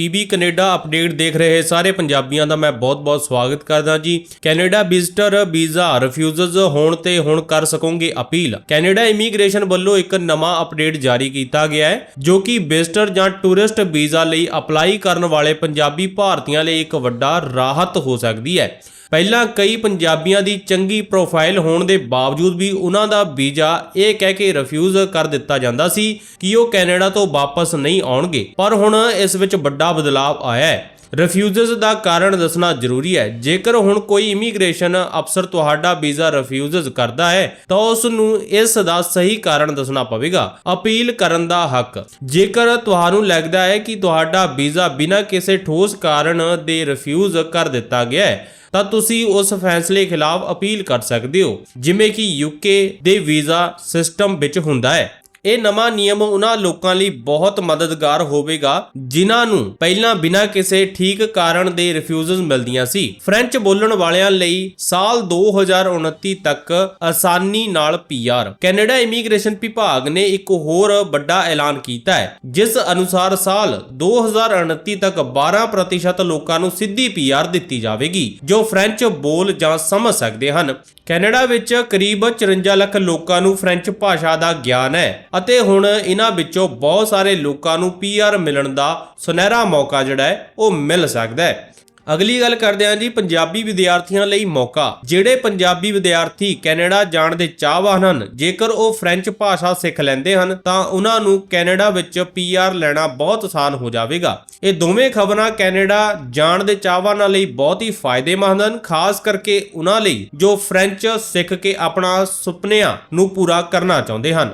PB Canada update ਦੇਖ ਰਹੇ ਸਾਰੇ ਪੰਜਾਬੀਆਂ ਦਾ ਮੈਂ ਬਹੁਤ-ਬਹੁਤ ਸਵਾਗਤ ਕਰਦਾ ਜੀ। ਕੈਨੇਡਾ ਵਿਜ਼ਟਰ ਵੀਜ਼ਾ ਰਿਫਿਊਜ਼ਲਸ ਹੋਣ ਤੇ ਹੁਣ ਕਰ ਸਕੋਗੇ ਅਪੀਲ। ਕੈਨੇਡਾ ਇਮੀਗ੍ਰੇਸ਼ਨ ਵੱਲੋਂ ਇੱਕ ਨਵਾਂ ਅਪਡੇਟ ਜਾਰੀ ਕੀਤਾ ਗਿਆ ਹੈ, ਜੋ ਕਿ ਵਿਜ਼ਟਰ ਜਾਂ ਟੂਰਿਸਟ ਵੀਜ਼ਾ ਲਈ ਅਪਲਾਈ ਕਰਨ ਵਾਲੇ ਪੰਜਾਬੀ ਭਾਰਤੀਆਂ ਲਈ ਇੱਕ ਵੱਡਾ ਰਾਹਤ ਹੋ ਸਕਦੀ ਹੈ। ਪਹਿਲਾਂ ਕਈ ਪੰਜਾਬੀਆਂ ਦੀ ਚੰਗੀ ਪ੍ਰੋਫਾਈਲ ਹੋਣ ਦੇ ਬਾਵਜੂਦ ਵੀ ਉਹਨਾਂ ਦਾ ਵੀਜ਼ਾ ਇਹ ਕਹਿ ਕੇ ਰਿਫਿਊਜ਼ ਕਰ ਦਿੱਤਾ ਜਾਂਦਾ ਸੀ ਕਿ ਉਹ ਕੈਨੇਡਾ ਤੋਂ ਵਾਪਸ ਨਹੀਂ ਆਉਣਗੇ। ਪਰ ਹੁਣ ਇਸ ਵਿੱਚ ਵੱਡਾ ਬਦਲਾਅ ਆਇਆ ਹੈ। ਰਿਫਿਊਜ਼ਸ ਦਾ ਕਾਰਨ ਦੱਸਣਾ ਜ਼ਰੂਰੀ ਹੈ। ਜੇਕਰ ਹੁਣ ਕੋਈ ਇਮੀਗ੍ਰੇਸ਼ਨ ਅਫਸਰ ਤੁਹਾਡਾ ਵੀਜ਼ਾ ਰਿਫਿਊਜ਼ਸ ਕਰਦਾ ਹੈ, ਤਾਂ ਉਸ ਨੂੰ ਇਸ ਦਾ ਸਹੀ ਕਾਰਨ ਦੱਸਣਾ ਪਵੇਗਾ। ਅਪੀਲ ਕਰਨ ਦਾ ਹੱਕ। ਜੇਕਰ ਤੁਹਾਨੂੰ ਲੱਗਦਾ ਹੈ ਕਿ ਤੁਹਾਡਾ ਵੀਜ਼ਾ ਬਿਨਾਂ ਕਿਸੇ ਠੋਸ ਕਾਰਨ ਦੇ ਰਿਫਿਊਜ਼ ਕਰ ਦਿੱਤਾ ਗਿਆ ਹੈ ਤਾਂ ਤੁਸੀਂ ਉਸ ਫੈਸਲੇ ਖਿਲਾਫ ਅਪੀਲ ਕਰ ਸਕਦੇ ਹੋ, ਜਿਵੇਂ ਕਿ ਯੂਕੇ ਦੇ ਵੀਜ਼ਾ ਸਿਸਟਮ ਵਿੱਚ ਹੁੰਦਾ ਹੈ। ਇਹ ਨਵਾਂ ਨਿਯਮ ਉਹਨਾਂ ਲੋਕਾਂ ਲਈ ਬਹੁਤ ਮਦਦਗਾਰ ਹੋਵੇਗਾ, ਜਿਨ੍ਹਾਂ ਨੂੰ ਪਹਿਲਾਂ ਬਿਨਾਂ ਕਿਸੇ ਠੀਕ ਕਾਰਨ ਦੇ ਰਿਫਿਊਜ਼ਲ ਮਿਲਦੀਆਂ ਸੀ। ਫ੍ਰੈਂਚ ਬੋਲਣ ਵਾਲਿਆਂ ਲਈ ਸਾਲ 2029 ਤੱਕ ਆਸਾਨੀ ਨਾਲ ਪੀਆਰ ਕੈਨੇਡਾ ਇਮੀਗ੍ਰੇਸ਼ਨ ਵਿਭਾਗ ਨੇ ਇੱਕ ਹੋਰ ਵੱਡਾ ਐਲਾਨ ਕੀਤਾ ਹੈ, ਜਿਸ ਅਨੁਸਾਰ ਸਾਲ 2029 ਤੱਕ 12% ਲੋਕਾਂ ਨੂੰ ਸਿੱਧੀ ਪੀਆਰ ਦਿੱਤੀ ਜਾਵੇਗੀ, ਜੋ ਫ੍ਰੈਂਚ ਬੋਲ ਜਾਂ ਸਮਝ ਸਕਦੇ ਹਨ। ਕੈਨੇਡਾ ਵਿੱਚ ਕਰੀਬ 54 ਲੱਖ ਲੋਕਾਂ ਨੂੰ ਫ੍ਰੈਂਚ ਭਾਸ਼ਾ ਦਾ ਗਿਆਨ ਹੈ। ਅਤੇ ਹੁਣ ਇਹਨਾਂ ਵਿੱਚੋਂ ਬਹੁਤ ਸਾਰੇ ਲੋਕਾਂ ਨੂੰ ਪੀਆਰ ਮਿਲਣ ਦਾ ਸੁਨਹਿਰਾ ਮੌਕਾ ਜਿਹੜਾ ਹੈ, ਉਹ ਮਿਲ ਸਕਦਾ ਹੈ। ਅਗਲੀ ਗੱਲ ਕਰਦੇ ਹਾਂ ਜੀ, ਪੰਜਾਬੀ ਵਿਦਿਆਰਥੀਆਂ ਲਈ ਮੌਕਾ। ਜਿਹੜੇ ਪੰਜਾਬੀ ਵਿਦਿਆਰਥੀ ਕੈਨੇਡਾ ਜਾਣ ਦੇ ਚਾਹਵਾਨ ਹਨ, ਜੇਕਰ ਉਹ ਫ੍ਰੈਂਚ ਭਾਸ਼ਾ ਸਿੱਖ ਲੈਂਦੇ ਹਨ, ਤਾਂ ਉਹਨਾਂ ਨੂੰ ਕੈਨੇਡਾ ਵਿੱਚ ਪੀਆਰ ਲੈਣਾ ਬਹੁਤ ਆਸਾਨ ਹੋ ਜਾਵੇਗਾ। ਇਹ ਦੋਵੇਂ ਖਬਰਾਂ ਕੈਨੇਡਾ ਜਾਣ ਦੇ ਚਾਹਵਾਨਾਂ ਲਈ ਬਹੁਤ ਹੀ ਫਾਇਦੇਮੰਦ ਹਨ, ਖਾਸ ਕਰਕੇ ਉਹਨਾਂ ਲਈ ਜੋ ਫ੍ਰੈਂਚ ਸਿੱਖ ਕੇ ਆਪਣਾ ਸੁਪਨਿਆਂ ਨੂੰ ਪੂਰਾ ਕਰਨਾ ਚਾਹੁੰਦੇ ਹਨ।